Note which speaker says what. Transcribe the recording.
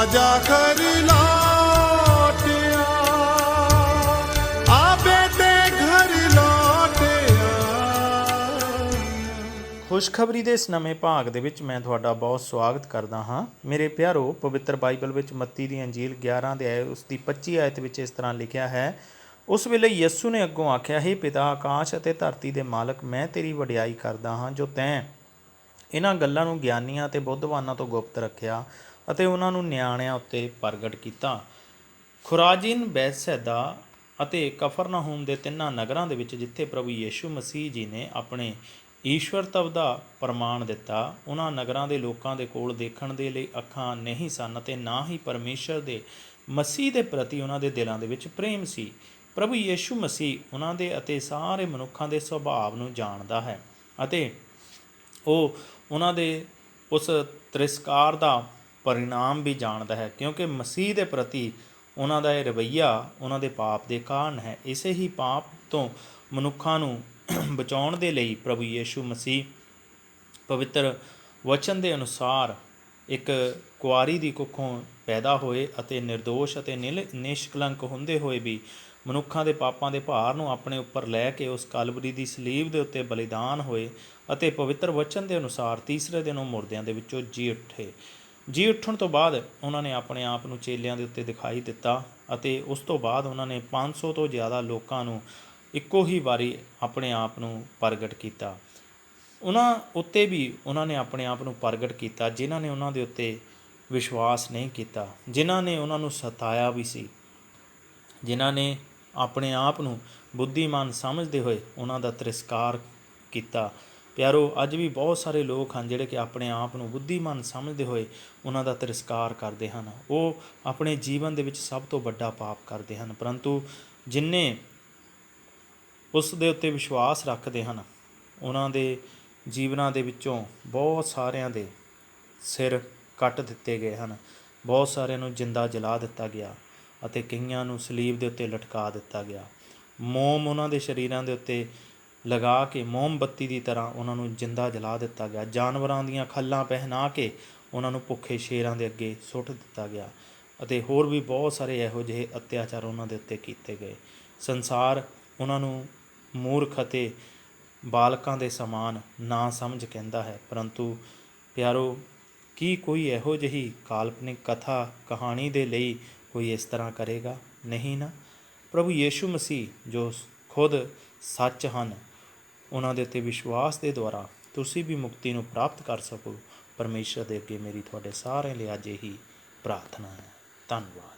Speaker 1: ਰਾਜਾ ਘਰ ਲੌਟਿਆ। ਆਬੇ ਤੇ ਘਰ ਲੌਟਿਆ।
Speaker 2: ਖੁਸ਼ਖਬਰੀ ਦੇ ਇਸ ਨਵੇਂ ਭਾਗ ਦੇ ਵਿੱਚ ਮੈਂ ਤੁਹਾਡਾ ਬਹੁਤ ਸਵਾਗਤ ਕਰਦਾ ਹਾਂ। ਮੇਰੇ ਪਿਆਰੋ, ਪਵਿੱਤਰ ਬਾਈਬਲ ਵਿੱਚ ਮੱਤੀ ਦੀ ਅੰਜੀਲ 11 ਦੇ ਆਏ, ਉਸ ਦੀ 25 ਆਇਤ ਵਿੱਚ ਇਸ ਤਰ੍ਹਾਂ ਲਿਖਿਆ ਹੈ, ਉਸ ਵੇਲੇ ਯਿਸੂ ਨੇ ਅੱਗੋਂ ਆਖਿਆ, ਹੈ ਪਿਤਾ, ਆਕਾਸ਼ ਅਤੇ ਧਰਤੀ ਦੇ ਮਾਲਕ, ਮੈਂ ਤੇਰੀ ਵਡਿਆਈ ਕਰਦਾ ਹਾਂ, ਜੋ ਤੈਂ ਇਹਨਾਂ ਗੱਲਾਂ ਨੂੰ ਗਿਆਨੀਆਂ ਤੇ ਬੁੱਧਵਾਨਾਂ ਤੋਂ ਗੁਪਤ ਰੱਖਿਆ। ਅਤੇ ਉਹਨਾਂ ਨੂੰ ਨਿਆਣਿਆਂ ਉੱਤੇ ਪ੍ਰਗਟ ਕੀਤਾ। ਖੁਰਾਜੀਨ, ਬੈਤਸੈਦਾ ਅਤੇ ਕਫਰਨਾਹੂਮ ਦੇ ਤਿੰਨਾਂ ਨਗਰਾਂ ਦੇ ਵਿੱਚ ਜਿੱਥੇ ਪ੍ਰਭੂ ਯੀਸ਼ੂ ਮਸੀਹ ਜੀ ਨੇ ਆਪਣੇ ਈਸ਼ਵਰਤਵ ਦਾ ਪ੍ਰਮਾਣ ਦਿੱਤਾ, ਉਹਨਾਂ ਨਗਰਾਂ ਦੇ ਲੋਕਾਂ ਦੇ ਕੋਲ ਦੇਖਣ ਦੇ ਲਈ ਅੱਖਾਂ ਨਹੀਂ ਸਨ ਅਤੇ ਨਾ ਹੀ ਪਰਮੇਸ਼ਰ ਦੇ, ਮਸੀਹ ਦੇ ਪ੍ਰਤੀ ਉਹਨਾਂ ਦੇ ਦਿਲਾਂ ਦੇ ਵਿੱਚ ਪ੍ਰੇਮ ਸੀ। ਪ੍ਰਭੂ ਯੀਸ਼ੂ ਮਸੀਹ ਉਹਨਾਂ ਦੇ ਅਤੇ ਸਾਰੇ ਮਨੁੱਖਾਂ ਦੇ ਸੁਭਾਅ ਨੂੰ ਜਾਣਦਾ ਹੈ ਅਤੇ ਉਹ ਉਹਨਾਂ ਦੇ ਉਸ ਤ੍ਰਿਸਕਾਰ ਦਾ ਪਰਿਣਾਮ ਵੀ ਜਾਣਦਾ ਹੈ, ਕਿਉਂਕਿ ਮਸੀਹ ਦੇ ਪ੍ਰਤੀ ਉਹਨਾਂ ਦਾ ਇਹ ਰਵਈਆ ਉਹਨਾਂ ਦੇ ਪਾਪ ਦੇ ਕਾਰਨ ਹੈ। ਇਸੇ ਹੀ ਪਾਪ ਤੋਂ ਮਨੁੱਖਾਂ ਨੂੰ ਬਚਾਉਣ ਦੇ ਲਈ ਪ੍ਰਭੂ ਯੀਸ਼ੂ ਮਸੀਹ ਪਵਿੱਤਰ ਵਚਨ ਦੇ ਅਨੁਸਾਰ ਇੱਕ ਕੁਆਰੀ ਦੀ ਕੁੱਖੋਂ ਪੈਦਾ ਹੋਏ ਅਤੇ નિર્ਦੋਸ਼ ਅਤੇ ਨਿਲ- ਨਿਸ਼ਕਲੰਕ ਹੁੰਦੇ ਹੋਏ ਵੀ ਮਨੁੱਖਾਂ ਦੇ ਪਾਪਾਂ ਦੇ ਭਾਰ ਨੂੰ ਆਪਣੇ ਉੱਪਰ ਲੈ ਕੇ ਉਸ ਕਲਵਰੀ ਦੀ ਸਲੀਬ ਦੇ ਉੱਤੇ ਬਲੀਦਾਨ ਹੋਏ ਅਤੇ ਪਵਿੱਤਰ ਵਚਨ ਦੇ ਅਨੁਸਾਰ ਤੀਸਰੇ ਦਿਨ ਉਹ ਮੁਰਦਿਆਂ ਦੇ ਵਿੱਚੋਂ ਜੀ ਉੱਠੇ। ਜੀ ਉੱਠਣ ਤੋਂ ਬਾਅਦ ਉਹਨਾਂ ਨੇ ਆਪਣੇ ਆਪ ਨੂੰ ਚੇਲਿਆਂ ਦੇ ਉੱਤੇ ਦਿਖਾਈ ਦਿੱਤਾ ਅਤੇ ਉਸ ਤੋਂ ਬਾਅਦ ਉਹਨਾਂ ਨੇ 500 ਤੋਂ ਜ਼ਿਆਦਾ ਲੋਕਾਂ ਨੂੰ ਇੱਕੋ ਹੀ ਵਾਰੀ ਆਪਣੇ ਆਪ ਨੂੰ ਪ੍ਰਗਟ ਕੀਤਾ। ਉਹਨਾਂ ਉੱਤੇ ਵੀ ਉਹਨਾਂ ਨੇ ਆਪਣੇ ਆਪ ਨੂੰ ਪ੍ਰਗਟ ਕੀਤਾ, ਜਿਨ੍ਹਾਂ ਨੇ ਉਹਨਾਂ ਦੇ ਉੱਤੇ ਵਿਸ਼ਵਾਸ ਨਹੀਂ ਕੀਤਾ, ਜਿਨ੍ਹਾਂ ਨੇ ਉਹਨਾਂ ਨੂੰ ਸਤਾਇਆ ਵੀ ਸੀ। ਜਿਨ੍ਹਾਂ ਨੇ ਆਪਣੇ ਆਪ ਨੂੰ ਬੁੱਧੀਮਾਨ ਸਮਝਦੇ ਹੋਏ ਉਹਨਾਂ ਦਾ ਤਿਰਸਕਾਰ ਕੀਤਾ। ਪਿਆਰੋ, ਅੱਜ ਵੀ ਬਹੁਤ ਸਾਰੇ ਲੋਕ ਹਨ ਜਿਹੜੇ ਕਿ ਆਪਣੇ ਆਪ ਨੂੰ ਬੁੱਧੀਮਾਨ ਸਮਝਦੇ ਹੋਏ ਉਹਨਾਂ ਦਾ ਤਿਰਸਕਾਰ ਕਰਦੇ ਹਨ। ਉਹ ਆਪਣੇ ਜੀਵਨ ਦੇ ਵਿੱਚ ਸਭ ਤੋਂ ਵੱਡਾ ਪਾਪ ਕਰਦੇ ਹਨ, ਪਰੰਤੂ ਜਿਨਨੇ ਉਸ ਦੇ ਉੱਤੇ ਵਿਸ਼ਵਾਸ ਰੱਖਦੇ ਹਨ, ਉਹਨਾਂ ਦੇ ਜੀਵਨਾਂ ਦੇ ਵਿੱਚੋਂ ਬਹੁਤ ਸਾਰਿਆਂ ਦੇ ਸਿਰ ਕੱਟ ਦਿੱਤੇ ਗਏ ਹਨ। ਬਹੁਤ ਸਾਰਿਆਂ ਨੂੰ ਜਿੰਦਾ ਜਲਾ ਦਿੱਤਾ ਗਿਆ ਅਤੇ ਕਈਆਂ ਨੂੰ ਸਲੀਬ ਦੇ ਉੱਤੇ ਲਟਕਾ ਦਿੱਤਾ ਗਿਆ। ਮੋਮ ਉਹਨਾਂ ਦੇ ਸ਼ਰੀਰਾਂ ਦੇ ਉੱਤੇ ਲਗਾ ਕੇ ਮੋਮਬੱਤੀ ਦੀ ਤਰ੍ਹਾਂ ਉਹਨਾਂ ਨੂੰ ਜਿੰਦਾ ਜਲਾ ਦਿੱਤਾ ਗਿਆ। ਜਾਨਵਰਾਂ ਦੀਆਂ ਖੱਲਾਂ ਪਹਿਨਾ ਕੇ ਉਹਨਾਂ ਨੂੰ ਭੁੱਖੇ ਸ਼ੇਰਾਂ ਦੇ ਅੱਗੇ ਸੁੱਟ ਦਿੱਤਾ ਗਿਆ ਅਤੇ ਹੋਰ ਵੀ ਬਹੁਤ ਸਾਰੇ ਇਹੋ ਜਿਹੇ ਅਤਿਆਚਾਰ ਉਹਨਾਂ ਦੇ ਉੱਤੇ ਕੀਤੇ ਗਏ। ਸੰਸਾਰ ਉਹਨਾਂ ਨੂੰ ਮੂਰਖ ਅਤੇ ਬਾਲਕਾਂ ਦੇ ਸਮਾਨ ਨਾ ਸਮਝ ਕਹਿੰਦਾ ਹੈ। ਪਰੰਤੂ ਪਿਆਰੋ, ਕੀ ਕੋਈ ਇਹੋ ਜਿਹੀ ਕਾਲਪਨਿਕ ਕਥਾ ਕਹਾਣੀ ਦੇ ਲਈ ਕੋਈ ਇਸ ਤਰ੍ਹਾਂ ਕਰੇਗਾ? ਨਹੀਂ ਨਾ। ਪ੍ਰਭੂ ਯੀਸ਼ੂ ਮਸੀਹ ਜੋ ਖੁਦ ਸੱਚ ਹਨ ਉਹਨਾਂ ਦੇ ਉੱਤੇ ਵਿਸ਼ਵਾਸ ਦੇ ਦੁਆਰਾ ਤੁਸੀਂ ਵੀ ਮੁਕਤੀ ਨੂੰ ਪ੍ਰਾਪਤ ਕਰ ਸਕੋ। ਪਰਮੇਸ਼ਰ ਦੇ ਅੱਗੇ ਮੇਰੀ ਤੁਹਾਡੇ ਸਾਰਿਆਂ ਲਈ ਅੱਜ ਇਹੀ ਪ੍ਰਾਰਥਨਾ ਹੈ। ਧੰਨਵਾਦ।